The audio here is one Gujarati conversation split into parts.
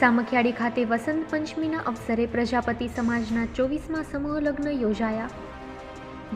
સામખિયાળી ખાતે વસંત પંચમીના અવસરે પ્રજાપતિ સમાજના ચોવીસમાં સમૂહ લગ્ન યોજાયા.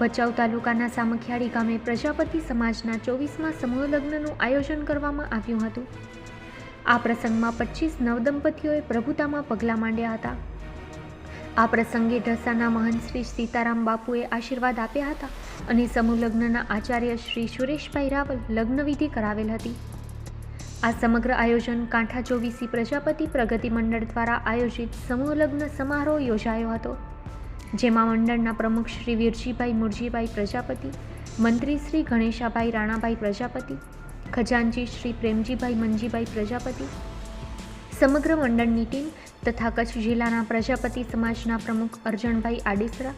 ભચાઉ તાલુકાના સામખિયાળી ગામે પ્રજાપતિ સમાજના ચોવીસમાં સમૂહ લગ્નનું આયોજન કરવામાં આવ્યું હતું. આ પ્રસંગમાં પચીસ નવદંપતીઓએ પ્રભુતામાં પગલાં માંડ્યા હતા. આ પ્રસંગે ઢસાના મહંત શ્રી સીતારામ બાપુએ આશીર્વાદ આપ્યા હતા અને સમૂહ લગ્નના આચાર્ય શ્રી સુરેશભાઈ રાવલ લગ્નવિધિ કરાવેલ હતી. આ સમગ્ર આયોજન કાંઠા ચોવીસી પ્રજાપતિ પ્રગતિ મંડળ દ્વારા આયોજિત સમૂહ લગ્ન સમારોહ યોજાયો હતો, જેમાં મંડળના પ્રમુખ શ્રી વીરજીભાઈ મુરજીભાઈ પ્રજાપતિ, મંત્રી શ્રી ગણેશાભાઈ રાણાભાઈ પ્રજાપતિ, ખજાનજી શ્રી પ્રેમજીભાઈ મંજીભાઈ પ્રજાપતિ. સમગ્ર મંડળની ટીમ તથા કચ્છ જિલ્લાના પ્રજાપતિ સમાજના પ્રમુખ અર્જણભાઈ આડેસરા,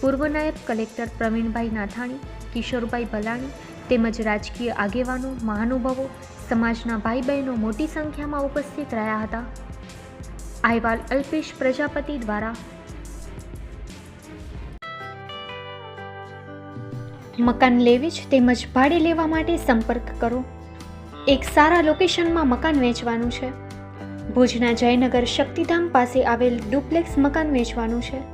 પૂર્વ નાયબ કલેક્ટર પ્રવીણભાઈ નાથાણી, કિશોરભાઈ ભલાણી તેમજ રાજકીય આગેવાનો, મહાનુભાવો, સમાજના ભાઈ બહેનો મોટી સંખ્યામાં ઉપસ્થિત રહ્યા હતા. અહેવાલ અલ્પેશ પ્રજાપતિ દ્વારા. મકાન લેવી જ તેમજ ભાડે લેવા માટે સંપર્ક કરો. એક સારા લોકેશનમાં મકાન વેચવાનું છે. ભુજના જયનગર શક્તિધામ પાસે આવેલ ડુપ્લેક્સ મકાન વેચવાનું છે.